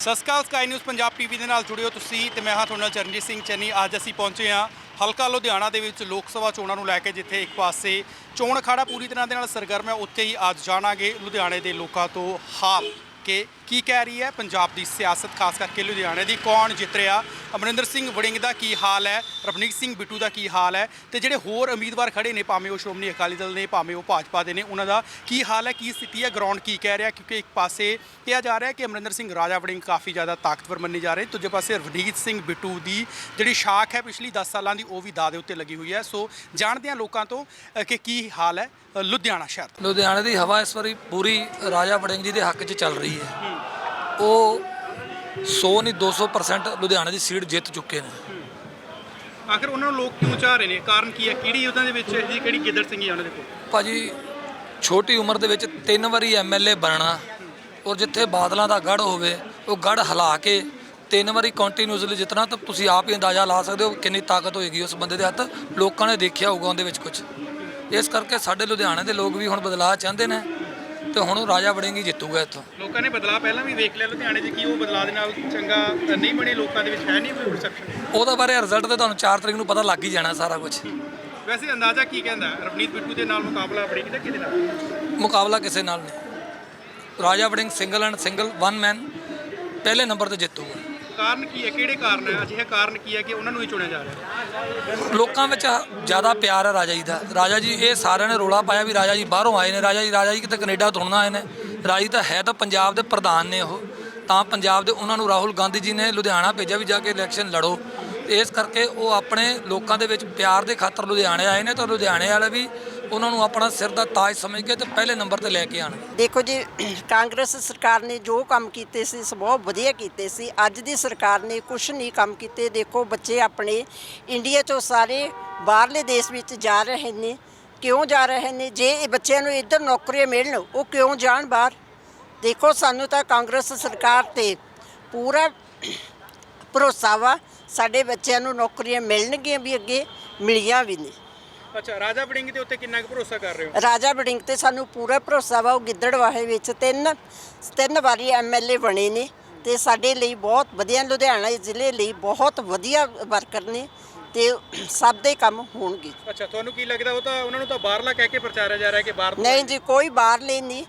ਸਤਿ ਸ਼੍ਰੀ ਅਕਾਲ ਸਕਾਈ ਨਿਊਜ਼ ਪੰਜਾਬ ਟੀਵੀ ਦੇ ਨਾਲ ਜੁੜਿਓ ਤੁਸੀਂ ਤੇ ਮੈਂ ਹਾਂ ਤੁਹਾਡੇ ਨਾਲ ਚਰਨਜੀਤ ਸਿੰਘ ਚੰਨੀ। ਅੱਜ ਅਸੀਂ ਪਹੁੰਚੇ ਹਾਂ ਹਲਕਾ ਲੁਧਿਆਣਾ ਦੇ ਵਿੱਚ ਲੋਕ ਸਭਾ ਚੋਣਾਂ ਨੂੰ ਲੈ ਕੇ, ਜਿੱਥੇ ਇੱਕ ਪਾਸੇ ਚੋਣ ਅਖਾੜਾ ਪੂਰੀ ਤਰ੍ਹਾਂ ਦੇ ਨਾਲ ਸਰਗਰਮ ਹੈ, ਉੱਥੇ ਹੀ ਅੱਜ ਜਾਣਾਂਗੇ ਲੁਧਿਆਣੇ ਦੇ ਲੋਕਾਂ ਤੋਂ ਹਾਰ ਕੇ ਕੀ ਕਹਿ ਰਹੀ ਹੈ ਪੰਜਾਬ ਦੀ ਸਿਆਸਤ, ਖਾਸ ਕਰਕੇ ਲੁਧਿਆਣੇ ਦੀ? ਕੌਣ ਜਿੱਤ ਰਿਹਾ? ਅਮਰਿੰਦਰ ਸਿੰਘ ਵੜਿੰਗ ਦਾ ਕੀ ਹਾਲ ਹੈ? ਰਵਨੀਤ ਸਿੰਘ ਬਿੱਟੂ ਦਾ ਕੀ ਹਾਲ ਹੈ? ਤੇ ਜਿਹੜੇ ਹੋਰ ਉਮੀਦਵਾਰ ਖੜੇ ਨੇ, ਭਾਵੇਂ ਉਹ ਸ਼੍ਰੋਮਣੀ ਅਕਾਲੀ ਦਲ ਨੇ, ਭਾਵੇਂ ਉਹ ਭਾਜਪਾ ਦੇ ਨੇ, ਉਹਨਾਂ ਦਾ ਕੀ ਹਾਲ ਹੈ? ਕੀ ਸਥਿਤੀ ਹੈ? ਗਰਾਊਂਡ ਕੀ ਕਹਿ ਰਿਹਾ? ਕਿਉਂਕਿ ਇੱਕ ਪਾਸੇ ਕਿਹਾ ਜਾ ਰਿਹਾ ਕਿ ਅਮਰਿੰਦਰ ਸਿੰਘ ਰਾਜਾ ਵੜਿੰਗ ਕਾਫੀ ਜ਼ਿਆਦਾ ਤਾਕਤਵਰ ਮੰਨੇ ਜਾ ਰਹੇ ਦੂਜੇ ਪਾਸੇ ਰਵਨੀਤ ਸਿੰਘ ਬਿੱਟੂ ਦੀ ਜਿਹੜੀ ਸ਼ਾਖ ਹੈ, ਪਿਛਲੀ 10 ਸਾਲਾਂ ਦੀ, ਉਹ ਵੀ ਦਾਅ ਦੇ ਉੱਤੇ ਲੱਗੀ ਹੋਈ ਹੈ। ਸੋ ਜਾਣਦੇ ਹਾਂ ਲੋਕਾਂ ਤੋਂ ਕਿ ਕੀ ਹਾਲ ਹੈ ਲੁਧਿਆਣਾ ਸ਼ਹਿਰ ਦਾ। ਲੁਧਿਆਣੇ ਦੀ ਹਵਾ ਇਸ ਵਾਰੀ ਪੂਰੀ ਰਾਜਾ ਵੜਿੰਗ ਜੀ ਦੇ ਹੱਕ 'ਚ ਚੱਲ ਰਹੀ ਹੈ। ਉਹ 100 ਨਹੀਂ 200% ਲੁਧਿਆਣੇ ਦੀ ਸੀਟ ਜਿੱਤ ਚੁੱਕੇ ਨੇ। ਆਖਰ ਉਹਨਾਂ ਨੂੰ ਲੋਕ ਕਿਉਂ ਚਾਹ ਰਹੇ ਨੇ? ਕਾਰਨ ਕੀ ਹੈ? ਕਿਹੜੀ ਉਹਨਾਂ ਦੇ ਵਿੱਚ ਜੀ ਕਿਹੜੀ ਗਿੱਦੜ ਸਿੰਘੀ ਆ ਉਹਨਾਂ ਦੇ ਕੋਲ ਭਾਜੀ ਛੋਟੀ ਉਮਰ ਦੇ ਵਿੱਚ ਤਿੰਨ ਵਾਰੀ ਐਮਐਲਏ ਬਣਨਾ ਔਰ ਜਿੱਥੇ ਬਾਦਲਾਂ ਦਾ ਗੜ ਹੋਵੇ ਉਹ ਗੜ ਹਿਲਾ ਕੇ ਤਿੰਨ ਵਾਰੀ ਕੰਟੀਨਿਊਸਲੀ ਜਿੱਤਣਾ ਤਾਂ ਤੁਸੀਂ ਆਪ ਹੀ ਅੰਦਾਜ਼ਾ ਲਾ ਸਕਦੇ ਹੋ ਕਿੰਨੀ ਤਾਕਤ ਹੋਏਗੀ ਉਸ ਬੰਦੇ ਦੇ ਹੱਥ। ਲੋਕਾਂ ਨੇ ਦੇਖਿਆ ਹੋਊਗਾ ਉਹਦੇ ਵਿੱਚ ਕੁਝ ਇਸ ਕਰਕੇ ਸਾਡੇ ਲੁਧਿਆਣੇ ਦੇ ਲੋਕ ਵੀ ਹੁਣ ਬਦਲਾਅ ਚਾਹੁੰਦੇ ਨੇ। ਤੇ ਹੁਣ ਉਹ ਰਾਜਾ ਵੜਿੰਗ ਹੀ ਜਿੱਤੂਗਾ ਇੱਥੋਂ। ਲੋਕਾਂ ਨੇ ਬਦਲਾਅ ਪਹਿਲਾਂ ਵੀ ਵੇਖ ਲਿਆ ਲੁਧਿਆਣੇ 'ਚ ਕੀ ਉਹ ਬਦਲਾਅ ਦੇ ਨਾਲ ਚੰਗਾ ਨਹੀਂ ਬਣੇ ਲੋਕਾਂ ਦੇ ਵਿੱਚ ਹੈ ਨਹੀਂ ਕੋਈ ਪਰਸੈਪਸ਼ਨ ਉਹਦਾ ਬਾਰੇ ਰਿਜ਼ਲਟ ਤੇ ਤੁਹਾਨੂੰ 4 ਤਰੀਕ ਨੂੰ ਪਤਾ ਲੱਗ ਹੀ ਜਾਣਾ ਸਾਰਾ ਕੁਝ ਵੈਸੇ ਅੰਦਾਜ਼ਾ ਕੀ ਕਹਿੰਦਾ? ਰਵਨੀਤ ਬਿੱਟੂ ਦੇ ਨਾਲ ਮੁਕਾਬਲਾ ਬੜਿੰਗ ਦਾ ਕਿਹਦੇ ਨਾਲ? ਮੁਕਾਬਲਾ ਕਿਸੇ ਨਾਲ ਨਹੀਂ। Raja Warring single and single one man ਪਹਿਲੇ ਨੰਬਰ ਤੇ ਜਿੱਤੂਗਾ। ਕਾਰਨ ਕੀ ਹੈ? ਕਿਹੜੇ ਕਾਰਨ ਹੈ? ਅਜਿਹਾ ਕਾਰਨ ਕੀ ਹੈ ਕਿ ਉਹਨਾਂ ਨੂੰ ਹੀ ਚੁਣਿਆ ਜਾ ਰਿਹਾ ਲੋਕਾਂ ਵਿੱਚ ਜ਼ਿਆਦਾ ਪਿਆਰ ਹੈ ਰਾਜਾ ਜੀ ਦਾ। ਰਾਜਾ ਜੀ, ਇਹ ਸਾਰਿਆਂ ਨੇ ਰੋਲਾ ਪਾਇਆ ਵੀ ਰਾਜਾ ਜੀ ਬਾਹਰੋਂ ਆਏ ਨੇ। ਰਾਜਾ ਜੀ ਰਾਜਾ ਜੀ ਕਿਤੇ ਕੈਨੇਡਾ ਤੋਂ ਆਏ ਨੇ। ਰਾਜਾ ਜੀ ਤਾਂ ਹੈ ਤਾਂ ਪੰਜਾਬ ਦੇ ਪ੍ਰਧਾਨ ਨੇ ਉਹ। ਤਾਂ ਪੰਜਾਬ ਦੇ ਉਹਨਾਂ ਨੂੰ ਰਾਹੁਲ ਗਾਂਧੀ ਜੀ ਨੇ ਲੁਧਿਆਣਾ ਭੇਜਿਆ ਵੀ ਜਾ ਕੇ ਇਲੈਕਸ਼ਨ ਲੜੋ। ਇਸ ਕਰਕੇ ਉਹ ਆਪਣੇ ਲੋਕਾਂ ਦੇ ਵਿੱਚ ਪਿਆਰ ਦੇ ਖਾਤਰ ਲੁਧਿਆਣੇ ਆਏ ਨੇ। ਤਾਂ ਲੁਧਿਆਣੇ ਵਾਲੇ ਵੀ ਉਹਨਾਂ ਨੂੰ ਆਪਣਾ ਸਿਰ ਦਾ ਤਾਜ ਸਮਝ ਕੇ ਤੇ ਪਹਿਲੇ ਨੰਬਰ ਤੇ ਲੈ ਕੇ ਆਣਗੇ ਦੇਖੋ ਜੀ, ਕਾਂਗਰਸ ਸਰਕਾਰ ਨੇ ਜੋ ਕੰਮ ਕੀਤੇ ਸੀ ਬਹੁਤ ਵਧੀਆ ਕੀਤੇ ਸੀ। ਅੱਜ ਦੀ ਸਰਕਾਰ ਨੇ ਕੁਝ ਨਹੀਂ ਕੰਮ ਕੀਤੇ। ਦੇਖੋ, ਬੱਚੇ ਆਪਣੇ ਇੰਡੀਆ ਤੋਂ ਸਾਰੇ ਬਾਹਰਲੇ ਦੇਸ਼ ਵਿੱਚ ਜਾ ਰਹੇ ਨੇ। ਕਿਉਂ ਜਾ ਰਹੇ ਨੇ? ਜੇ ਇਹ ਬੱਚਿਆਂ ਨੂੰ ਇੱਧਰ ਨੌਕਰੀਆਂ ਮਿਲਣ, ਉਹ ਕਿਉਂ ਜਾਣ ਬਾਹਰ? ਦੇਖੋ, ਸਾਨੂੰ ਤਾਂ ਕਾਂਗਰਸ ਸਰਕਾਰ ਤੇ ਪੂਰਾ ਭਰੋਸਾ ਵਾ। ਸਾਡੇ ਬੱਚਿਆਂ ਨੂੰ ਨੌਕਰੀਆਂ ਮਿਲਣਗੀਆਂ ਵੀ ਅੱਗੇ, ਮਿਲੀਆਂ ਵੀ ਨੇ। ਅੱਛਾ ਰਾਜਾ ਬੜਿੰਗ ਦੇ ਉੱਤੇ ਕਿੰਨਾ ਕੁ ਭਰੋਸਾ ਕਰ ਰਹੇ ਹੋ? ਰਾਜਾ ਵੜਿੰਗ ਤੇ ਸਾਨੂੰ ਪੂਰਾ ਭਰੋਸਾ ਵਾ ਉਹ ਗਿੱਦੜਵਾਹੇ ਵਿੱਚ ਤਿੰਨ ਤਿੰਨ ਵਾਰੀ ਐਮਐਲਏ ਬਣੇ ਨੇ ਤੇ ਸਾਡੇ ਲਈ ਬਹੁਤ ਵਧੀਆ ਲੁਧਿਆਣਾ ਜ਼ਿਲ੍ਹੇ ਲਈ ਬਹੁਤ ਵਧੀਆ ਵਰਕਰ ਨੇ ਤੇ ਸਭ ਦੇ ਕੰਮ ਹੋਣਗੇ। ਅੱਛਾ ਤੁਹਾਨੂੰ ਕੀ ਲੱਗਦਾ ਉਹ ਤਾਂ ਉਹਨਾਂ ਨੂੰ ਤਾਂ ਬਾਹਰਲਾ ਕਹਿ ਕੇ ਪ੍ਰਚਾਰਿਆ ਜਾ ਰਿਹਾ ਕਿ ਬਾਹਰ ਤੋਂ ਨਹੀਂ ਜੀ ਕੋਈ ਬਾਹਰਲੇ ਨਹੀਂ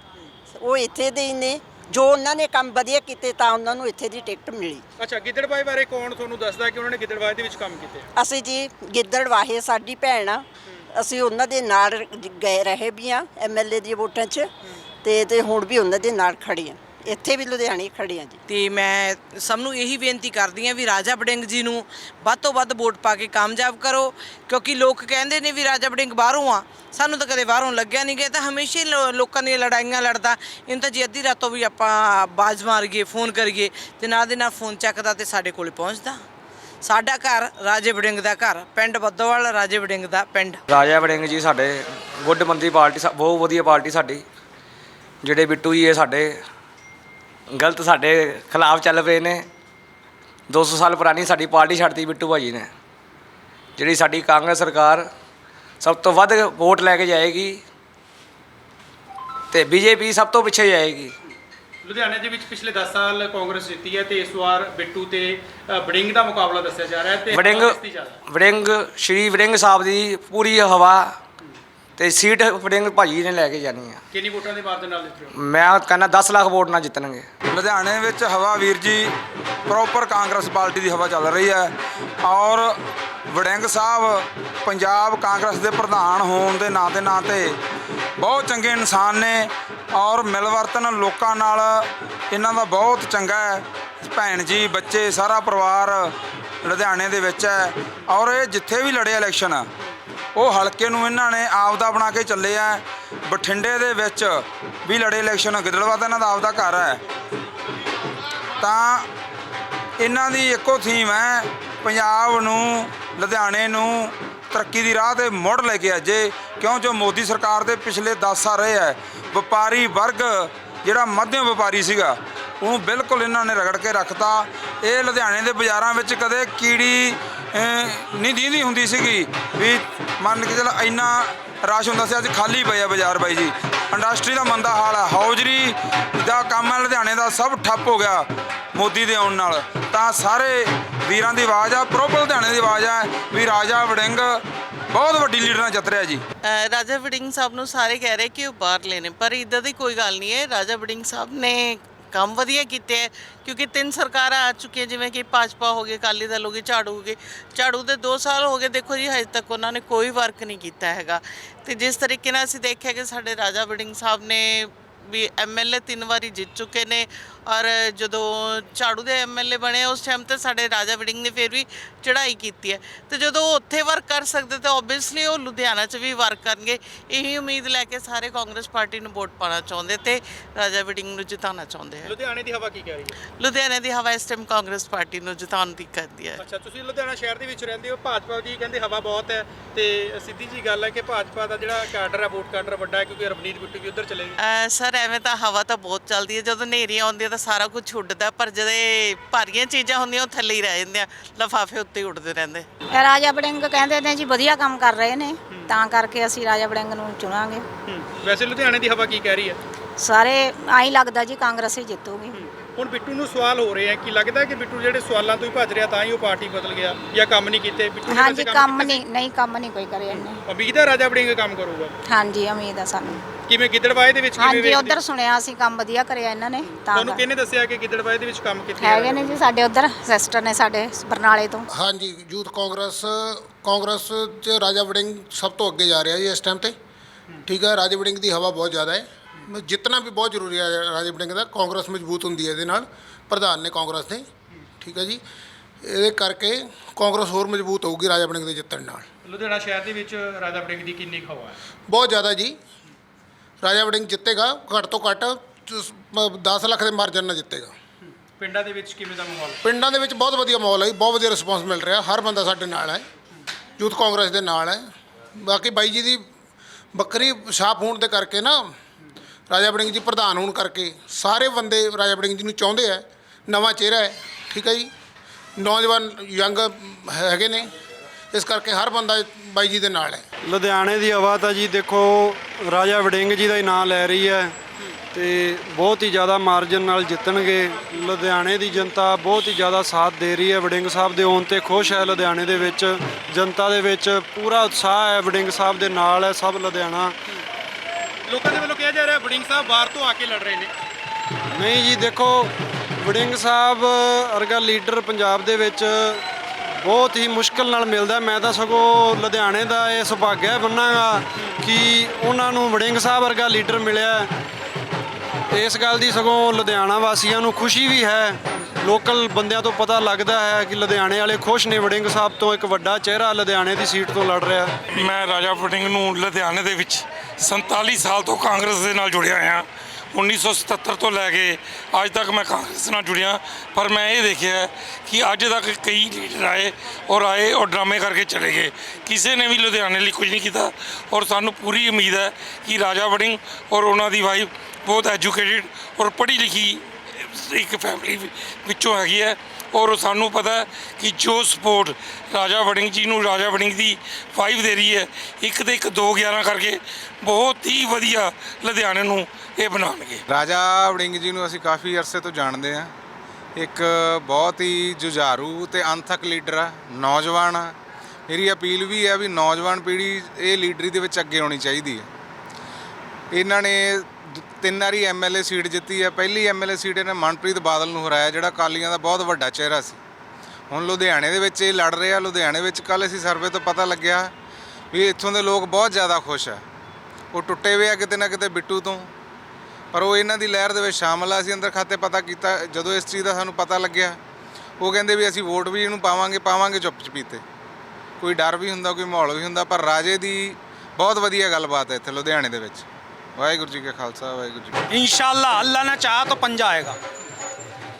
ਉਹ ਇੱਥੇ ਦੇ ਹੀ ਨੇ ਜੋ ਉਹਨਾਂ ਨੇ ਕੰਮ ਵਧੀਆ ਕੀਤੇ ਤਾਂ ਉਹਨਾਂ ਨੂੰ ਇੱਥੇ ਦੀ ਟਿਕਟ ਮਿਲੀ। ਅੱਛਾ ਗਿੱਦੜਬਾਈ ਬਾਰੇ ਕੌਣ ਤੁਹਾਨੂੰ ਦੱਸਦਾ ਕਿ ਉਹਨਾਂ ਨੇ ਗਿੱਦੜਬਾਈ ਦੇ ਵਿੱਚ ਕੰਮ ਕੀਤੇ? ਅਸੀਂ ਜੀ ਗਿੱਦੜਵਾਹੇ ਸਾਡੀ ਭੈਣ ਆ ਅਸੀਂ ਉਹਨਾਂ ਦੇ ਨਾਲ ਗਏ ਰਹੇ ਵੀ ਆ ਐਮਐਲਏ ਦੀ ਵੋਟਾਂ 'ਚ ਤੇ ਤੇ ਹੁਣ ਵੀ ਉਹਨਾਂ ਦੇ ਨਾਲ ਖੜੇ ਆ ਇੱਥੇ ਵੀ ਲੁਧਿਆਣੇ ਖੜੇ ਆ ਜੀ। ਤੇ ਮੈਂ ਸਭ ਨੂੰ ਇਹੀ ਬੇਨਤੀ ਕਰਦੀ ਹਾਂ ਵੀ ਰਾਜਾ ਬੜਿੰਗ ਜੀ ਨੂੰ ਵੱਧ ਤੋਂ ਵੱਧ ਵੋਟ ਪਾ ਕੇ ਕਾਮਯਾਬ ਕਰੋ, ਕਿਉਂਕਿ ਲੋਕ ਕਹਿੰਦੇ ਨੇ ਵੀ ਰਾਜਾ ਵੜਿੰਗ ਬਾਹਰੋਂ ਆ, ਸਾਨੂੰ ਤਾਂ ਕਦੇ ਬਾਹਰੋਂ ਲੱਗਿਆ ਨਹੀਂ ਗਿਆ ਤਾਂ ਹਮੇਸ਼ਾ ਹੀ ਲੋ- ਲੋਕਾਂ ਦੀਆਂ ਲੜਾਈਆਂ ਲੜਦਾ, ਇਹਨੂੰ ਤਾਂ ਜੇ ਅੱਧੀ ਰਾਤੋਂ ਵੀ ਆਪਾਂ ਬਾਜ਼ ਮਾਰੀਏ, ਫੋਨ ਕਰੀਏ ਤੇ ਨਾਲ ਦੇ ਨਾਲ ਫੋਨ ਚੱਕਦਾ ਤੇ ਸਾਡੇ ਕੋਲ ਪਹੁੰਚਦਾ। ਸਾਡਾ ਘਰ ਰਾਜੇ ਵੜਿੰਗ ਦਾ ਘਰ, ਪਿੰਡ ਬੱਦੋਵਾਲ ਰਾਜੇ ਵੜਿੰਗ ਦਾ ਪਿੰਡ। ਰਾਜਾ ਵੜਿੰਗ ਜੀ ਸਾਡੇ, ਗੁੱਡ ਮੰਦੀ ਪਾਰਟੀ ਸਾ- ਬਹੁਤ ਵਧੀਆ ਪਾਰਟੀ ਸਾਡੀ। ਜਿਹੜੇ ਬਿੱਟੂ ਜੀ ਇਹ ਸਾਡੇ, ਗਲਤ ਸਾਡੇ ਖਿਲਾਫ ਚੱਲ ਪਏ ਨੇ। 200 ਸਾਲ ਪੁਰਾਣੀ ਸਾਡੀ ਪਾਰਟੀ ਛੱਡਤੀ ਬਿੱਟੂ ਭਾਜੀ ਨੇ। ਜਿਹੜੀ ਸਾਡੀ ਕਾਂਗਰਸ ਸਰਕਾਰ ਸਭ ਤੋਂ ਵੱਧ ਵੋਟ ਲੈ ਕੇ ਜਾਏਗੀ ਤੇ ਬੀਜੇਪੀ ਸਭ ਤੋਂ ਪਿੱਛੇ ਜਾਏਗੀ। ਲੁਧਿਆਣੇ ਦੇ ਵਿੱਚ ਪਿਛਲੇ 10 ਸਾਲ ਕਾਂਗਰਸ ਜਿੱਤੀ ਹੈ ਤੇ ਇਸ ਵਾਰ ਬਿੱਟੂ ਤੇ ਅ, ਬੜਿੰਗ ਦਾ ਮੁਕਾਬਲਾ ਦੱਸਿਆ ਜਾ ਰਿਹਾ ਹੈ ਤੇ ਵੜਿੰਗ। ਵੜਿੰਗ ਸ਼੍ਰੀ ਵੜਿੰਗ ਸਾਹਿਬ ਦੀ ਪੂਰੀ ਹਵਾ ਤੇ ਸੀਟ ਵੜਿੰਗ ਭਾਜੀ ਨੇ ਲੈ ਕੇ ਜਾਣੀ ਆ। ਕਿੰਨੀ ਵੋਟਾਂ ਦੇ ਮਾਰਜਨ ਨਾਲ ਜਿੱਤੇ ਹੋ? ਮੈਂ ਕਹਿੰਦਾ 10 ਲੱਖ ਵੋਟ ਨਾਲ ਜਿੱਤਣਗੇ। ਲੁਧਿਆਣੇ ਵਿੱਚ ਹਵਾ ਵੀਰ ਜੀ ਪ੍ਰੋਪਰ ਕਾਂਗਰਸ ਪਾਰਟੀ ਦੀ ਹਵਾ ਚੱਲ ਰਹੀ ਹੈ ਔਰ ਵੜਿੰਗ ਸਾਹਿਬ ਪੰਜਾਬ ਕਾਂਗਰਸ ਦੇ ਪ੍ਰਧਾਨ ਹੋਣ ਦੇ ਨਾਂ ਦੇ ਨਾਂ ਤੇ ਬਹੁਤ ਚੰਗੇ ਇਨਸਾਨ ਨੇ। ਔਰ ਮਿਲਵਰਤਨ ਲੋਕਾਂ ਨਾਲ ਇਹਨਾਂ ਦਾ ਬਹੁਤ ਚੰਗਾ ਹੈ। ਭੈਣ ਜੀ, ਬੱਚੇ, ਸਾਰਾ ਪਰਿਵਾਰ ਲੁਧਿਆਣੇ ਦੇ ਵਿੱਚ ਹੈ ਔਰ ਇਹ ਜਿੱਥੇ ਵੀ ਲੜੇ ਇਲੈਕਸ਼ਨ ਉਹ ਹਲਕੇ ਨੂੰ ਇਹਨਾਂ ਨੇ ਆਪਦਾ ਬਣਾ ਕੇ ਚੱਲੇ ਆ। ਬਠਿੰਡੇ ਦੇ ਵਿੱਚ ਵੀ ਲੜੇ ਇਲੈਕਸ਼ਨ ਗਿੱਦੜਵਾ ਤਾਂ ਇਹਨਾਂ ਦਾ ਆਪਦਾ ਘਰ ਹੈ। ਤਾਂ ਇਹਨਾਂ ਦੀ ਇੱਕੋ ਥੀਮ ਹੈ, ਪੰਜਾਬ ਨੂੰ, ਲੁਧਿਆਣੇ ਨੂੰ ਤਰੱਕੀ ਦੀ ਰਾਹ ਤੇ ਮੁੜ ਲੈ ਕੇ ਅੱਜੇ ਕਿਉਂ ਜੋ ਮੋਦੀ ਸਰਕਾਰ ਦੇ ਪਿਛਲੇ 10 ਸਾਲ ਰਹੇ ਹੈ ਵਪਾਰੀ ਵਰਗ ਜਿਹੜਾ ਮੱਧਮ ਵਪਾਰੀ ਸੀਗਾ ਉਹਨੂੰ ਬਿਲਕੁਲ ਇਹਨਾਂ ਨੇ ਰਗੜ ਕੇ ਰੱਖਤਾ। ਇਹ ਲੁਧਿਆਣੇ ਦੇ ਬਾਜ਼ਾਰਾਂ ਵਿੱਚ ਕਦੇ ਕੀੜੀ ਅਹ, ਨਹੀਂ ਦੀਂਦੀ ਹੁੰਦੀ ਸੀਗੀ ਵੀ ਮੰਨ ਕੇ ਚੱਲ ਇੰਨਾ ਰਸ਼ ਹੁੰਦਾ ਸੀ ਅੱਜ ਖਾਲੀ ਪਏ ਆ ਬਾਜ਼ਾਰ ਬਾਈ ਜੀ। ਇੰਡਸਟਰੀ ਦਾ ਮੰਦਾ ਹਾਲ ਹੈ ਹੌਜਰੀ ਦਾ ਕੰਮ ਹੈ ਲੁਧਿਆਣੇ ਦਾ ਸਭ ਠੱਪ ਹੋ ਗਿਆ ਮੋਦੀ ਦੇ ਆਉਣ ਨਾਲ। ਤਾਂ ਸਾਰੇ ਵੀਰਾਂ ਦੀ ਆਵਾਜ਼ ਆ ਪ੍ਰੋਪਰ ਲੁਧਿਆਣੇ ਦੀ ਆਵਾਜ਼ ਆ ਵੀ ਰਾਜਾ ਵੜਿੰਗ ਬਹੁਤ ਵੱਡੀ ਲੀਡਰ ਨਾਲ ਜਿੱਤ ਰਿਹਾ ਜੀ। ਅ, ਰਾਜਾ ਵੜਿੰਗ ਸਾਹਿਬ ਨੂੰ ਸਾਰੇ ਕਹਿ ਰਹੇ ਕਿ ਉਹ ਬਾਹਰ ਲੈਣੇ ਪਰ ਇਦਾਂ ਦੀ ਕੋਈ ਗੱਲ ਨਹੀਂ ਹੈ। ਰਾਜਾ ਵੜਿੰਗ ਸਾਹਿਬ ਨੇ ਕੰਮ ਵਧੀਆ ਕੀਤੇ ਹੈ ਕਿਉਂਕਿ ਤਿੰਨ ਸਰਕਾਰਾਂ ਆ ਚੁੱਕੀਆਂ ਜਿਵੇਂ ਕਿ ਭਾਜਪਾ ਹੋ ਗਈ ਅਕਾਲੀ ਦਲ ਹੋ ਗਈ ਝਾੜੂ ਹੋ ਗਈ ਝਾੜੂ ਦੇ 2 ਸਾਲ ਹੋ ਗਏ ਦੇਖੋ ਜੀ ਹਜੇ ਤੱਕ ਉਹਨਾਂ ਨੇ ਕੋਈ ਵਰਕ ਨਹੀਂ ਕੀਤਾ ਹੈਗਾ। ਤੇ ਜਿਸ ਤਰੀਕੇ ਨਾਲ ਅਸੀਂ ਦੇਖਿਆ ਕਿ ਸਾਡੇ ਰਾਜਾ ਵੜਿੰਗ ਸਾਹਿਬ ਨੇ ਵੀ ਐਮਐਲਏ ਤਿੰਨ ਵਾਰੀ ਜਿੱਤ ਚੁੱਕੇ ਨੇ ਔਰ ਜਦੋਂ ਝਾੜੂ ਦੇ ਐਮਐਲਏ ਬਣੇ ਉਸ ਟਾਈਮ ਤੇ ਸਾਡੇ ਰਾਜਾ ਵੜਿੰਗ ਨੇ ਫਿਰ ਵੀ ਚੜ੍ਹਾਈ ਕੀਤੀ ਹੈ। ਤੇ ਜਦੋਂ ਉਹ ਉੱਥੇ ਵਰਕ ਕਰ ਸਕਦੇ ਤਾਂ ਆਬਵੀਅਸਲੀ ਉਹ ਲੁਧਿਆਣਾ 'ਚ ਵੀ ਵਰਕ ਕਰਨਗੇ। ਇਹੀ ਉਮੀਦ ਲੈ ਕੇ ਸਾਰੇ ਕਾਂਗਰਸ ਪਾਰਟੀ ਨੂੰ ਵੋਟ ਪਾਣਾ ਚਾਹੁੰਦੇ ਤੇ ਰਾਜਾ ਵੜਿੰਗ ਨੂੰ ਜਿਤਾਉਣਾ ਚਾਹੁੰਦੇ ਹੈ। ਲੁਧਿਆਣੇ ਦੀ ਹਵਾ ਕੀ ਕਹਿ ਰਹੀ ਹੈ? ਲੁਧਿਆਣੇ ਦੀ ਹਵਾ ਇਸ ਟਾਈਮ ਕਾਂਗਰਸ ਪਾਰਟੀ ਨੂੰ ਜਿਤਾਉਣ ਦੀ ਕਰਦੀ ਹੈ। ਅੱਛਾ ਤੁਸੀਂ ਲੁਧਿਆਣਾ ਸ਼ਹਿਰ ਦੇ ਵਿੱਚ ਰਹਿੰਦੇ ਹੋ ਭਾਜਪਾ ਜੀ ਕਹਿੰਦੇ ਹਵਾ ਬਹੁਤ ਹੈ ਤੇ ਸਿੱਧੀ ਜੀ ਗੱਲ ਹੈ ਕਿ ਭਾਜਪਾ ਦਾ ਜਿਹੜਾ ਕਾਡਰ ਹੈ ਵੋਟ ਕਾਡਰ ਵੱਡਾ ਹੈ ਕਿਉਂਕਿ ਰਵਨੀਤ ਬਿੱਟੂ ਵੀ ਉਧਰ ਚਲੇ ਗਏ। ਸਰ ਐਵੇਂ ਤਾਂ ਹਵਾ ਤਾਂ ਬਹੁਤ ਚੱਲਦੀ ਹੈ ਜਦੋਂ ਹਨੇਰੀਆਂ ਆਉਂਦੀਆਂ ਤਾਂ ਸਾਰਾ ਕੁਝ ਉੱਡਦਾ ਪਰ ਜਦੋਂ ਭਾਰੀਆਂ ਚੀਜ਼ਾਂ ਹੁੰਦੀਆਂ ਉਹ ਥੱਲੇ ਹੀ ਰਹਿ ਜਾਂਦੀਆਂ ਲਫਾਫੇ ਉੱਤੇ ਹੀ ਉੱਡਦੇ ਰਹਿੰਦੇ। ਰਾਜਾ ਵੜਿੰਗ ਕਹਿੰਦੇ ਨੇ ਜੀ ਵਧੀਆ ਕੰਮ ਕਰ ਰਹੇ ਨੇ ਤਾਂ ਕਰਕੇ ਅਸੀਂ ਰਾਜਾ ਵੜਿੰਗ ਨੂੰ ਚੁਣਾਂਗੇ। ਹੂੰ। ਵੈਸੇ ਲੁਧਿਆਣੇ ਦੀ ਹਵਾ ਕੀ ਕਹਿ ਰਹੀ ਹੈ? ਸਾਰੇ ਆਈ ਲੱਗਦਾ ਜੀ ਕਾਂਗਰਸ ਹੀ ਜਿੱਤੂਗੀ। ਹੁਣ ਬਿੱਟੂ ਨੂੰ ਸਵਾਲ ਹੋ ਰਹੇ ਆ ਕਿ ਲੱਗਦਾ ਹੈ ਕਿ ਬਿੱਟੂ ਜਿਹੜੇ ਸਵਾਲਾਂ ਤੋਂ ਹੀ ਭੱਜ ਰਿਹਾ ਤਾਂ ਹੀ ਉਹ ਪਾਰਟੀ ਬਦਲ ਗਿਆ ਜਾਂ ਕੰਮ ਨਹੀਂ ਕੀਤੇ? ਬਿੱਟੂ ਨੇ ਹਾਂਜੀ ਵੈਸੇ ਕੰਮ ਕੀਤੇ ਨਹੀਂ ਨਹੀਂ ਕੰਮ ਨਹੀਂ ਕੋਈ ਕਰਿਆ ਇਹਨੇ। ਸੀ। ਉਮੀਦ ਹੈ ਰਾਜਾ ਵੜਿੰਗ ਕੰਮ ਕਰੂਗਾ? ਹਾਂਜੀ ਉਮੀਦ ਆ ਸਾਨੂੰ। ਕਿਵੇਂ ਗਿੱਦੜਵਾਏ ਦੇ ਵਿੱਚ ਕਿਵੇਂ ਹਾਂਜੀ? ਉਧਰ ਸੁਣਿਆ ਅਸੀਂ ਕੰਮ ਵਧੀਆ ਕਰਿਆ ਇਹਨਾਂ ਨੇ ਤਾਂ ਤੁਹਾਨੂੰ ਕਿਹਨੇ ਦੱਸਿਆ ਕਿ ਗਿੱਦੜਵਾਏ ਦੇ ਵਿੱਚ ਕੰਮ ਕੀਤੇ ਹੈਗੇ ਨੇ ਜੀ ਸਾਡੇ ਉਧਰ ਸਿਸਟਰ ਨੇ ਸਾਡੇ ਬਰਨਾਲੇ ਤੋਂ। ਹਾਂਜੀ ਯੂਥ ਕਾਂਗਰਸ ਕਾਂਗਰਸ ਚ ਰਾਜਾ ਵੜਿੰਗ ਸਭ ਤੋਂ ਅੱਗੇ ਜਾ ਰਿਹਾ ਜੀ ਇਸ ਟਾਈਮ ਤੇ। ਠੀਕ ਹੈ ਰਾਜਾ ਵੜਿੰਗ ਦੀ ਹਵਾ ਬਹੁਤ ਜ਼ਿਆਦਾ ਹੈ। ਮ- ਜਿੱਤਣਾ ਵੀ ਬਹੁਤ ਜ਼ਰੂਰੀ ਹੈ ਰਾਜਾ ਵੜਿੰਗ ਦਾ ਕਾਂਗਰਸ ਮਜ਼ਬੂਤ ਹੁੰਦੀ ਹੈ ਇਹਦੇ ਨਾਲ ਪ੍ਰਧਾਨ ਨੇ ਕਾਂਗਰਸ ਦੇ। ਠੀਕ ਹੈ ਜੀ ਇਹਦੇ ਕਰਕੇ ਕਾਂਗਰਸ ਹੋਰ ਮਜ਼ਬੂਤ ਹੋਊਗੀ ਰਾਜਾ ਵੜਿੰਗ ਦੇ ਜਿੱਤਣ ਨਾਲ। ਲੁਧਿਆਣਾ ਸ਼ਹਿਰ ਦੇ ਵਿੱਚ ਰਾਜਾ ਵੜਿੰਗ ਦੀ ਕਿੰਨੀ ਕੁ ਹਵਾ ਹੈ? ਬਹੁਤ ਜ਼ਿਆਦਾ ਜੀ। ਰਾਜਾ ਵੜਿੰਗ ਜਿੱਤੇਗਾ ਘੱਟ ਤੋਂ ਘੱਟ 10 ਲੱਖ ਦੇ ਮਾਰਜਨ ਨਾਲ ਜਿੱਤੇਗਾ। ਪਿੰਡਾਂ ਦੇ ਵਿੱਚ ਕਿਵੇਂ ਦਾ ਮਾਹੌਲ? ਪਿੰਡਾਂ ਦੇ ਵਿੱਚ ਬਹੁਤ ਵਧੀਆ ਮਾਹੌਲ ਹੈ ਜੀ, ਬਹੁਤ ਵਧੀਆ ਰਿਸਪਾਂਸ ਮਿਲ ਰਿਹਾ। ਹਰ ਬੰਦਾ ਸਾਡੇ ਨਾਲ ਹੈ। ਯੂਥ ਕਾਂਗਰਸ ਦੇ ਨਾਲ ਹੈ। ਬਾਕੀ ਬਾਈ ਜੀ ਦੀ ਵੱਖਰੀ ਛਾਪ ਹੋਣ ਦੇ ਕਰਕੇ ਨਾ ਰਾਜਾ ਵੜਿੰਗ ਜੀ ਪ੍ਰਧਾਨ ਹੋਣ ਕਰਕੇ ਸਾਰੇ ਬੰਦੇ ਰਾਜਾ ਵੜਿੰਗ ਜੀ ਨੂੰ ਚਾਹੁੰਦੇ ਆ। ਨਵਾਂ ਚਿਹਰਾ ਹੈ ਠੀਕ ਹੈ ਜੀ। ਨੌਜਵਾਨ ਯੰਗ ਹੈਗੇ ਨੇ। ਇਸ ਕਰਕੇ ਹਰ ਬੰਦਾ ਬਾਈ ਜੀ ਦੇ ਨਾਲ ਹੈ। ਲੁਧਿਆਣੇ ਦੀ ਹਵਾ ਤਾਂ ਜੀ ਦੇਖੋ ਰਾਜਾ ਵੜਿੰਗ ਜੀ ਦਾ ਹੀ ਨਾਂ ਲੈ ਰਹੀ ਹੈ ਤੇ ਬਹੁਤ ਹੀ ਜ਼ਿਆਦਾ ਮਾਰਜਨ ਨਾਲ ਜਿੱਤਣਗੇ। ਲੁਧਿਆਣੇ ਦੀ ਜਨਤਾ ਬਹੁਤ ਹੀ ਜ਼ਿਆਦਾ ਸਾਥ ਦੇ ਰਹੀ ਹੈ ਵੜਿੰਗ ਸਾਹਿਬ ਦੇ ਆਉਣ ਤੇ ਖੁਸ਼ ਹੈ ਲੁਧਿਆਣੇ ਦੇ ਵਿੱਚ। ਜਨਤਾ ਦੇ ਵਿੱਚ ਪੂਰਾ ਉਤਸ਼ਾਹ ਹੈ ਵੜਿੰਗ ਸਾਹਿਬ ਦੇ ਨਾਲ ਹੈ ਸਭ ਲੁਧਿਆਣਾ। ਲੋਕਾਂ ਦੇ ਵੱਲੋਂ ਕਿਹਾ ਜਾ ਰਿਹਾ ਵੜਿੰਗ ਸਾਹਿਬ ਬਾਹਰ ਤੋਂ ਆ ਕੇ ਲੜ ਰਹੇ ਨੇ। ਨਹੀਂ ਜੀ ਦੇਖੋ ਵੜਿੰਗ ਸਾਹਿਬ ਵਰਗਾ ਲੀਡਰ ਪੰਜਾਬ ਦੇ ਵਿੱਚ ਬਹੁਤ ਹੀ ਮੁਸ਼ਕਲ ਨਾਲ ਮਿਲਦਾ। ਮੈਂ ਤਾਂ ਸਗੋਂ ਲੁਧਿਆਣੇ ਦਾ ਇਹ ਸੁਭਾਗਿਆ ਬੰਨਾਂਗਾ ਕਿ ਉਹਨਾਂ ਨੂੰ ਵੜਿੰਗ ਸਾਹਿਬ ਵਰਗਾ ਲੀਡਰ ਮਿਲਿਆ ਇਸ ਗੱਲ ਦੀ ਸਗੋਂ ਲੁਧਿਆਣਾ ਵਾਸੀਆਂ ਨੂੰ ਖੁਸ਼ੀ ਵੀ ਹੈ। ਲੋਕਲ ਬੰਦਿਆਂ ਤੋਂ ਪਤਾ ਲੱਗਦਾ ਹੈ ਕਿ ਲੁਧਿਆਣੇ ਵਾਲੇ ਖੁਸ਼ ਨੇ ਵੜਿੰਗ ਸਾਹਿਬ ਤੋਂ ਇੱਕ ਵੱਡਾ ਚਿਹਰਾ ਲੁਧਿਆਣੇ ਦੀ ਸੀਟ ਤੋਂ ਲੜ ਰਿਹਾ। ਮੈਂ ਰਾਜਾ ਵੜਿੰਗ ਨੂੰ ਲੁਧਿਆਣੇ ਦੇ ਵਿੱਚ 47 ਸਾਲ ਤੋਂ ਕਾਂਗਰਸ ਦੇ ਨਾਲ ਜੁੜਿਆ ਹਾਂ 1977 ਤੋਂ ਲੈ ਕੇ ਅੱਜ ਤੱਕ ਮੈਂ ਕਾਂਗਰਸ ਨਾਲ ਜੁੜਿਆ, ਪਰ ਮੈਂ ਇਹ ਦੇਖਿਆ ਕਿ ਅੱਜ ਤੱਕ ਕਈ ਲੀਡਰ ਆਏ ਔਰ ਆਏ ਔਰ ਡਰਾਮੇ ਕਰਕੇ ਚਲੇ ਗਏ। ਕਿਸੇ ਨੇ ਵੀ ਲੁਧਿਆਣੇ ਲਈ ਕੁਝ ਨਹੀਂ ਕੀਤਾ ਔਰ ਸਾਨੂੰ ਪੂਰੀ ਉਮੀਦ ਹੈ ਕਿ ਰਾਜਾ ਵੜਿੰਗ ਔਰ ਉਹਨਾਂ ਦੀ ਵਾਈਫ ਬਹੁਤ ਐਜੂਕੇਟਿਡ ਔਰ ਪੜ੍ਹੀ ਲਿਖੀ ਇੱਕ ਫੈਮਿਲੀ ਵਿੱਚੋਂ ਹੈਗੀ ਹੈ। ਔਰ ਸਾਨੂੰ ਪਤਾ ਹੈ ਕਿ ਜੋ ਸਪੋਰਟ ਰਾਜਾ ਵੜਿੰਗ ਜੀ ਨੂੰ, ਰਾਜਾ ਵੜਿੰਗ ਦੀ ਵਾਈਫ ਦੇ ਰਹੀ ਹੈ, ਇੱਕ ਤੇ ਇੱਕ 2 11 ਕਰਕੇ ਬਹੁਤ ਹੀ ਵਧੀਆ ਲੁਧਿਆਣੇ ਨੂੰ ਇਹ ਬਣਾਉਣਗੇ। ਰਾਜਾ ਵੜਿੰਗ ਜੀ ਨੂੰ ਅਸੀਂ ਕਾਫੀ ਅਰਸੇ ਤੋਂ ਜਾਣਦੇ ਹਾਂ। ਇੱਕ ਬਹੁਤ ਹੀ ਜੁਝਾਰੂ ਤੇ ਅਣਥੱਕ ਲੀਡਰ ਆ, ਨੌਜਵਾਨ ਆ। ਮੇਰੀ ਅਪੀਲ ਵੀ ਹੈ ਵੀ ਨੌਜਵਾਨ ਪੀੜ੍ਹੀ ਇਹ ਲੀਡਰੀ ਦੇ ਵਿੱਚ ਅੱਗੇ ਆਉਣੀ ਚਾਹੀਦੀ ਹੈ। ਇਹਨਾਂ ਨੇ ਦ- ਤਿੰਨ ਵਾਰੀ ਐਮਐਲਏ ਸੀਟ ਜਿੱਤੀ ਹੈ। ਪਹਿਲੀ ਐਮਐਲਏ ਸੀਟ ਇਹਨੇ ਮਨਪ੍ਰੀਤ ਬਾਦਲ ਨੂੰ ਹਰਾਇਆ, ਜਿਹੜਾ ਅਕਾਲੀਆਂ ਦਾ ਬਹੁਤ ਵੱਡਾ ਚਿਹਰਾ ਸੀ। ਹੁਣ ਲੁਧਿਆਣੇ ਦੇ ਵਿੱਚ ਇਹ ਲੜ ਰਿਹਾ। ਲੁਧਿਆਣੇ ਵਿੱਚ ਕੱਲ ਅਸੀਂ ਸਰਵੇ ਤੋਂ ਪਤਾ ਲੱਗਿਆ ਵੀ ਇੱਥੋਂ ਦੇ ਲੋਕ ਬਹੁਤ ਜ਼ਿਆਦਾ ਖੁਸ਼ ਆ। ਉਹ ਟੁੱਟੇ ਹੋਏ ਆ ਕਿਤੇ ਨਾ ਕਿਤੇ ਬਿੱਟੂ ਤੋਂ। ਪਰ ਉਹ ਇਹਨਾਂ ਦੀ ਲਹਿਰ ਦੇ ਵਿੱਚ ਸ਼ਾਮਲ ਆ। ਅਸੀਂ ਅੰਦਰ ਖਾਤੇ ਪਤਾ ਕੀਤਾ, ਜਦੋਂ ਇਸ ਚੀਜ਼ ਦਾ ਸਾਨੂੰ ਪਤਾ ਲੱਗਿਆ, ਉਹ ਕਹਿੰਦੇ ਵੀ ਅਸੀਂ ਵੋਟ ਵੀ ਇਹਨੂੰ ਪਾਵਾਂਗੇ ਪਾਵਾਂਗੇ ਚੁੱਪ ਚਪੀਤੇ। ਕੋਈ ਡਰ ਵੀ ਹੁੰਦਾ, ਕੋਈ ਮਾਹੌਲ ਵੀ ਹੁੰਦਾ, ਪਰ ਰਾਜੇ ਦੀ ਬਹੁਤ ਵਧੀਆ ਗੱਲਬਾਤ ਹੈ ਇੱਥੇ ਲੁਧਿਆਣੇ ਦੇ ਵਿੱਚ। ਵਾਹਿਗੁਰੂ ਜੀ ਕਾ ਖਾਲਸਾ ਵਾਹਿਗੁਰੂ ਜੀ ਕੀ ਫਤਿਹ। इंशाल्लाह अल्लाह ने चाहा तो पंजा आएगा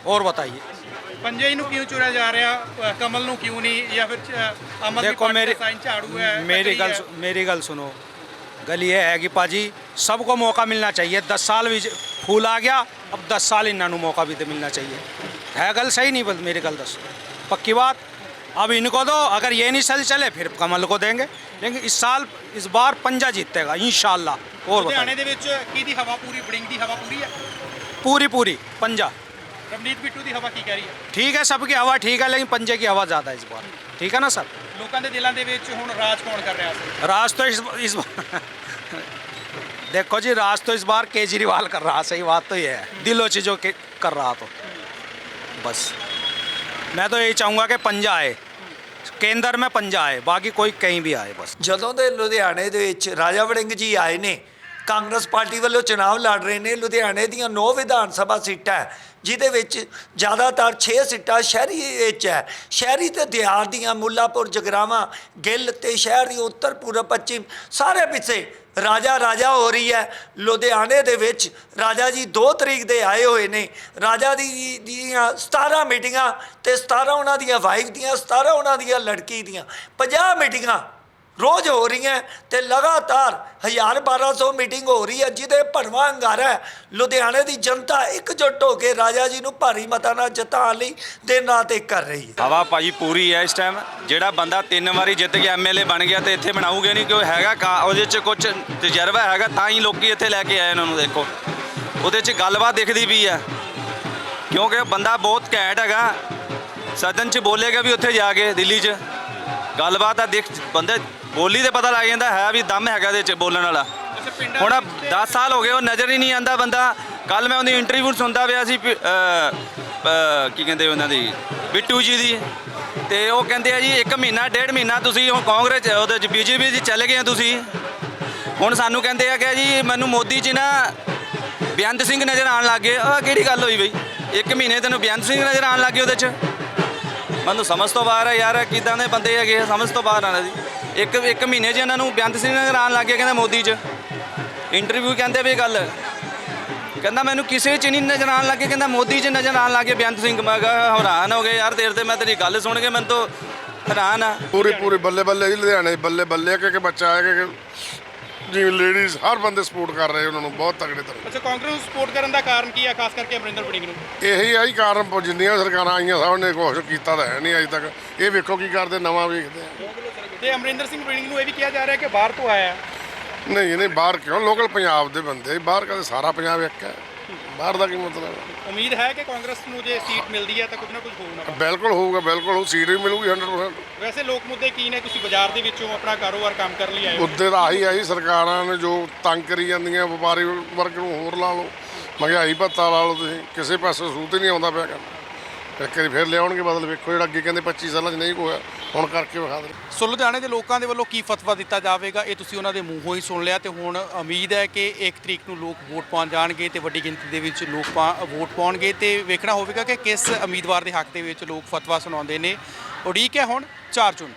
और बताइए ਪੰਜੇ ਨੂੰ ਕਿਉਂ ਚੁਣਿਆ ਜਾ ਰਿਹਾ ਅ, ਕਮਲ ਨੂੰ ਕਿਉਂ ਨਹੀਂ ਜਾਂ ਫਿਰ ਅ, ਆਮ ਆਦਮੀ देखो ਪਾਰਟੀ मेरी ਦਾ ਸਾਈਨ ਝਾੜੂ ਹੈ मेरी तकड़ी गल है। सु- मेरी गल सुनो गल ये है कि पाजी सबको मौका मिलना चाहिए दस साल भी ज- फूल आ गया अब दस साल इन्हों मौका भी तो मिलना चाहिए है गल सही नहीं बस मेरी गल दस पक्की बात अब इनको दो अगर ये नहीं चल चले फिर कमल को देंगे लेकिन इस साल इस बार पंजा जीतेगा इंशाल्लाह और ਲੁਧਿਆਣੇ बताइए ਦੇ ਵਿੱਚ ਕਿਹਦੀ ਹਵਾ ਪੂਰੀ ਵੜਿੰਗ ਦੀ ਹਵਾ ਪੂਰੀ ਹੈ पूरी पूरी पंजा ਰਵਨੀਤ ਬਿੱਟੂ ਦੀ ਹਵਾ ਕੀ ਕਹਿ ਰਹੀ ਹੈ ठीक है सबकी हवा ठीक है लेकिन पंजे की हवा ज़्यादा है इस बार ठीक है ना सर ਲੋਕਾਂ ਦੇ ਦਿਲਾਂ ਦੇ ਵਿੱਚ ਹੁਣ ਰਾਜ ਕੌਣ ਕਰ ਰਿਹਾ ਸੀ राज तो इस इस बार देखो जी राज तो इस बार केजरीवाल कर रहा सही बात तो ये है दिलो चीज़ों के कर रहा तो बस मैं तो यही चाहूँगा कि पंजा आए केंद्र में पंजा आए बाकी कोई कहीं भी आए बस ਜਦੋਂ ਦੇ ਲੁਧਿਆਣੇ ਦੇ ਵਿੱਚ ਰਾਜਾ ਵੜਿੰਗ ਜੀ ਆਏ ਨੇ ਕਾਂਗਰਸ ਪਾਰਟੀ ਵੱਲੋਂ ਚੁਣਾਵ ਲੜ ਰਹੇ ਨੇ। ਲੁਧਿਆਣੇ ਦੀਆਂ 9 ਵਿਧਾਨ ਸਭਾ ਸੀਟਾਂ ਜਿਹਦੇ ਵਿੱਚ ਜ਼ਿਆਦਾਤਰ 6 ਸੀਟਾਂ ਸ਼ਹਿਰੀ ਵਿੱਚ ਹੈ। ਸ਼ਹਿਰੀ ਤੇ ਦਿਹਾੜ ਦੀਆਂ ਮੁੱਲਾਪੁਰ, ਜਗਰਾਵਾਂ, ਗਿੱਲ ਤੇ ਸ਼ਹਿਰ ਦੀ ਉੱਤਰ, ਪੂਰਬ, ਪੱਛਮ, ਸਾਰੇ ਪਿੱਛੇ ਰਾਜਾ ਰਾਜਾ ਹੋ ਰਹੀ ਹੈ। ਲੁਧਿਆਣੇ ਦੇ ਵਿੱਚ ਰਾਜਾ ਜੀ 2 ਤਰੀਕ ਦੇ ਆਏ ਹੋਏ ਨੇ। ਰਾਜਾ ਦੀ ਦੀਆਂ 17 ਮੀਟਿੰਗਾਂ ਤੇ 17 ਉਹਨਾਂ ਦੀਆਂ ਵਾਈਫ ਦੀਆਂ 17 ਉਹਨਾਂ ਦੀਆਂ ਲੜਕੀ ਦੀਆਂ। 50 ਮੀਟਿੰਗਾਂ ਰੋਜ਼ ਹੋ ਰਹੀਆਂ ਤੇ ਲਗਾਤਾਰ 1000 1200 ਮੀਟਿੰਗ ਹੋ ਰਹੀ ਹੈ, ਜਿਹਦੇ ਭਰਵਾਂ ਹੰਗਾਰਾ ਲੁਧਿਆਣੇ ਦੀ ਜਨਤਾ ਇਕਜੁੱਟ ਹੋ ਕੇ ਰਾਜਾ ਜੀ ਨੂੰ ਭਾਰੀ ਮਤਾ ਨਾਲ ਜਿਤਾਉਣ ਲਈ ਦੇ ਨਾਂ ਤੇ ਕਰ ਰਹੀ ਹੈ। ਹਵਾ ਭਾਜੀ ਪੂਰੀ ਹੈ ਇਸ ਟਾਈਮ ਜਿਹੜਾ ਬੰਦਾ ਤਿੰਨ ਵਾਰੀ ਜਿੱਤ ਕੇ ਐਮਐਲਏ ਬਣ ਗਿਆ ਤੇ ਇੱਥੇ ਬਣਾਉਗੇ ਨਹੀਂ ਕਿਉਂ ਹੈਗਾ ਕਾ- ਉਹਦੇ 'ਚ ਕੁਝ ਤਜਰਬਾ ਹੈਗਾ, ਤਾਂ ਹੀ ਲੋਕੀ ਇੱਥੇ ਲੈ ਕੇ ਆਏ ਇਹਨਾਂ ਨੂੰ ਦੇਖੋ। ਉਹਦੇ 'ਚ ਗੱਲਬਾਤ ਦਿਖਦੀ ਵੀ ਹੈ। ਕਿਉਂਕਿ ਬੰਦਾ ਬਹੁਤ ਘੈਂਟ ਹੈਗਾ। ਸਦਨ 'ਚ ਬੋਲੇਗਾ ਵੀ ਉੱਥੇ ਜਾ ਕੇ, ਦਿੱਲੀ 'ਚ। ਗੱਲਬਾਤ ਆ ਦੇਖ ਬੰਦੇ ਬੋਲੀ ਤੇ ਪਤਾ ਲੱਗ ਜਾਂਦਾ ਹੈ ਵੀ ਦਮ ਹੈਗਾ ਇਹਦੇ 'ਚ ਬੋਲਣ ਵਾਲਾ। ਹੁਣ 10 ਸਾਲ ਹੋ ਗਏ ਉਹ ਨਜ਼ਰ ਹੀ ਨਹੀਂ ਆਂਦਾ ਬੰਦਾ। ਕੱਲ ਮੈਂ ਉਹਦੀ ਇੰਟਰਵਿਊ ਸੁਣਦਾ ਪਿਆ ਸੀ ਵੀ, ਕੀ ਕਹਿੰਦੇ ਉਹਨਾਂ ਦੀ ਬਿੱਟੂ ਜੀ ਦੀ। ਤੇ ਉਹ ਕਹਿੰਦੇ ਆ ਜੀ ਇੱਕ ਮਹੀਨਾ ਡੇਢ ਮਹੀਨਾ ਤੁਸੀਂ ਉਹ ਕਾਂਗਰਸ ਉਹਦੇ ਚ ਬੀਜੇਪੀ 'ਚ ਚਲੇ ਗਏ ਤੁਸੀਂ। ਹੁਣ ਸਾਨੂੰ ਕਹਿੰਦੇ ਆ ਕਿ ਜੀ ਮੈਨੂੰ ਮੋਦੀ ਜੀ ਨਾ ਬੇਅੰਤ ਸਿੰਘ ਨਜ਼ਰ ਆਉਣ ਲੱਗ ਗਏ। ਆ ਕਿਹੜੀ ਗੱਲ ਹੋਈ ਬਈ? ਇੱਕ ਮਹੀਨੇ ਤੈਨੂੰ ਬੇਅੰਤ ਸਿੰਘ ਨਜ਼ਰ ਆਉਣ ਲੱਗ ਗਏ ਉਹਦੇ 'ਚ। ਮੈਨੂੰ ਸਮਝ ਤੋਂ ਬਾਹਰ ਆ ਯਾਰ ਕਿਦਾਂ ਦੇ ਬੰਦੇ ਹੈਗੇ ਆ, ਸਮਝ ਤੋਂ ਬਾਹਰ ਆਣਾ ਜੀ। ਇੱਕ ਇੱਕ ਮਹੀਨੇ 'ਚ ਇਹਨਾਂ ਨੂੰ ਬੇਅੰਤ ਸਿੰਘ ਨਜ਼ਰ ਆਉਣ ਲੱਗ ਗਿਆ ਕਹਿੰਦਾ ਮੋਦੀ 'ਚ। ਇੰਟਰਵਿਊ ਕਹਿੰਦੇ ਵੀ ਗੱਲ। ਕਹਿੰਦਾ ਮੈਨੂੰ ਕਿਸੇ 'ਚ ਨਹੀਂ ਨਜ਼ਰ ਆਉਣ ਲੱਗੇ ਕਹਿੰਦਾ ਮੋਦੀ 'ਚ ਨਜ਼ਰ ਆਉਣ ਲੱਗੇ ਬੇਅੰਤ ਸਿੰਘ। ਮੈਂ ਕਿਹਾ ਹੈਰਾਨ ਹੋ ਗਏ ਯਾਰ ਦੇਰ ਤੇ ਮੈਂ ਤੇਰੀ ਗੱਲ ਸੁਣ ਕੇ ਮੈਨੂੰ ਤਾਂ ਹੈਰਾਨ ਆ। ਪੂਰੀ ਪੂਰੀ ਬੱਲੇ ਬੱਲੇ ਜੀ ਲੁਧਿਆਣੇ ਬੱਲੇ ਬੱਲੇ ਕਿ ਕਿ ਬੱਚਾ ਹੈ ਕਿ ਜਿਵੇਂ ਲੇਡੀਜ਼ ਹਰ ਬੰਦੇ ਸਪੋਰਟ ਕਰ ਰਹੇ ਉਹਨਾਂ ਨੂੰ ਬਹੁਤ ਤਗੜੇ ਤਰ੍ਹਾਂ ਅੱਛਾ ਕਾਂਗਰਸ ਨੂੰ ਸਪੋਰਟ ਕਰਨ ਦਾ ਕਾਰਨ ਕੀ ਹੈ ਖਾਸ ਕਰਕੇ ਅਮਰਿੰਦਰ ਬੜਿੰਗ ਨੂੰ? ਇਹੀ ਆਈ ਕਾਰਨ ਜਿੰਨੀਆਂ ਸਰਕਾਰਾਂ ਆਈਆਂ ਸਭ ਨੇ ਕੁਛ ਕੀਤਾ ਤਾਂ ਹੈ ਨਹੀਂ ਅਜੇ ਤੱਕ। ਇਹ ਵੇਖੋ ਕੀ ਕਰਦੇ ਨਵਾਂ ਵੇਖਦੇ ਆ। ਤੇ ਅਮਰਿੰਦਰ ਸਿੰਘ ਬੜਿੰਗ ਨੂੰ ਇਹ ਵੀ ਕਿਹਾ ਜਾ ਰਿਹਾ ਕਿ ਬਾਹਰ ਤੋਂ ਆਇਆ। ਨਹੀਂ ਨਹੀਂ ਬਾਹਰ ਕਿਉਂ? ਲੋਕਲ ਪੰਜਾਬ ਦੇ ਬੰਦੇ ਬਾਹਰ ਕਦੇ ਸਾਰਾ ਪੰਜਾਬ ਇੱਕ ਹੈ। ਬਾਹਰ ਦਾ ਕੀ ਮਤਲਬ ਹੈ? ਉਮੀਦ ਹੈ ਕਿ ਕਾਂਗਰਸ ਨੂੰ ਜੇ ਸੀਟ ਮਿਲਦੀ ਹੈ ਤਾਂ ਕੁਝ ਨਾ ਕੁਝ ਹੋਊਗਾ। ਬਿਲਕੁਲ ਹੋਊਗਾ ਬਿਲਕੁਲ ਉਹ ਸੀਟ ਵੀ ਮਿਲੂਗੀ 100% ਵੈਸੇ ਲੋਕ ਮੁੱਦੇ ਕੀ ਨੇ? ਤੁਸੀਂ ਬਾਜ਼ਾਰ ਦੇ ਵਿੱਚੋਂ ਆਪਣਾ ਕਾਰੋਬਾਰ ਕੰਮ ਕਰਨ ਲਈ ਆਏ ਹੋ। ਮੁੱਦੇ ਤਾਂ ਆਹੀ ਆਹੀ ਸਰਕਾਰਾਂ ਨੇ ਜੋ ਤੰਗ ਕਰੀ ਜਾਂਦੀਆਂ ਵਪਾਰੀ ਵਰਗ ਨੂੰ ਹੋਰ ਲਾ ਲਓ। ਮਹਿੰਗਾਈ ਭੱਤਾ ਲਾ ਲਓ ਤੁਸੀਂ। ਕਿਸੇ ਪਾਸੇ ਸੂਤ ਹੀ ਨਹੀਂ ਆਉਂਦਾ ਪਿਆ ਕੰਮ ਇੱਕ ਵਾਰੀ ਫਿਰ ਲਿਆਉਣਗੇ ਬਦਲ। ਵੇਖੋ ਜਿਹੜਾ ਅੱਗੇ ਕਹਿੰਦੇ 25 ਸਾਲਾਂ 'ਚ ਨਹੀਂ ਹੋਇਆ। ਹੁਣ ਕਰਕੇ ਵਿਖਾ ਦੇ ਸੋ ਲੁਧਿਆਣੇ ਦੇ ਲੋਕਾਂ ਦੇ ਵੱਲੋਂ ਕੀ ਫਤਵਾ ਦਿੱਤਾ ਜਾਵੇਗਾ, ਇਹ ਤੁਸੀਂ ਉਹਨਾਂ ਦੇ ਮੂੰਹੋਂ ਹੀ ਸੁਣ ਲਿਆ ਤੇ ਹੁਣ ਉਮੀਦ ਹੈ ਕਿ 1 ਤਰੀਕ ਨੂੰ ਲੋਕ ਵੋਟ ਪਾਉਣ ਜਾਣਗੇ ਤੇ ਵੱਡੀ ਗਿਣਤੀ ਦੇ ਵਿੱਚ ਲੋਕ ਪਾ- ਵੋਟ ਪਾਉਣਗੇ ਤੇ ਵੇਖਣਾ ਹੋਵੇਗਾ ਕਿ ਕਿਸ ਉਮੀਦਵਾਰ ਦੇ ਹੱਕ ਦੇ ਵਿੱਚ ਲੋਕ ਫਤਵਾ ਸੁਣਾਉਂਦੇ ਨੇ। ਉਡੀਕ ਹੈ ਹੁਣ 4 ਜੂਨ